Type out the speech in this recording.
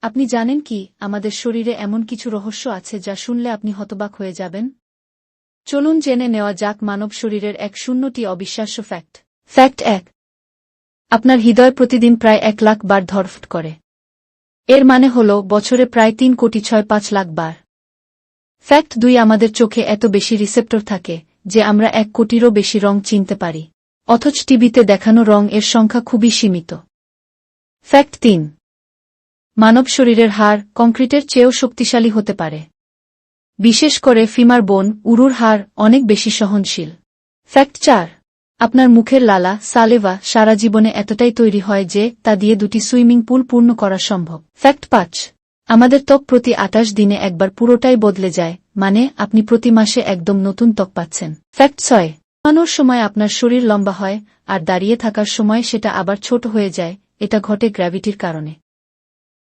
আপনি জানেন কি, আমাদের শরীরে এমন কিছু রহস্য আছে যা শুনলে আপনি হতবাক হয়ে যাবেন? চলুন জেনে নেওয়া যাক মানব শরীরের এক শূন্যটি অবিশ্বাস্য ফ্যাক্ট। ফ্যাক্ট এক। আপনার হৃদয় প্রতিদিন প্রায় এক লাখ বার ধরফট করে। এর মানে হল, বছরে প্রায় তিন কোটি ছয় পাঁচ লাখ বার। ফ্যাক্ট দুই, আমাদের চোখে এত বেশি রিসেপ্টর থাকে যে আমরা এক কোটিরও বেশি রং চিনতে পারি। অথচ টিভিতে দেখানো রং এর সংখ্যা খুবই সীমিত। ফ্যাক্ট তিন। মানব শরীরের হাড় কংক্রিটের চেয়েও শক্তিশালী হতে পারে। বিশেষ করে ফিমার বোন উরুর হাড় অনেক বেশি সহনশীল। ফ্যাক্ট চার, আপনার মুখের লালা, সালেভা, সারা জীবনে এতটাই তৈরি হয় যে তা দিয়ে দুটি সুইমিং পুল পূর্ণ করা সম্ভব। ফ্যাক্ট পাঁচ, আমাদের ত্বক প্রতি আটাশ দিনে একবার পুরোটাই বদলে যায় মানে আপনি প্রতি মাসে একদম নতুন ত্বক পাচ্ছেন। ফ্যাক্ট ছয়, ঘুমানোর সময় আপনার শরীর লম্বা হয়, আর দাঁড়িয়ে থাকার সময় সেটা আবার ছোট হয়ে যায়, এটা ঘটে গ্র্যাভিটির কারণে।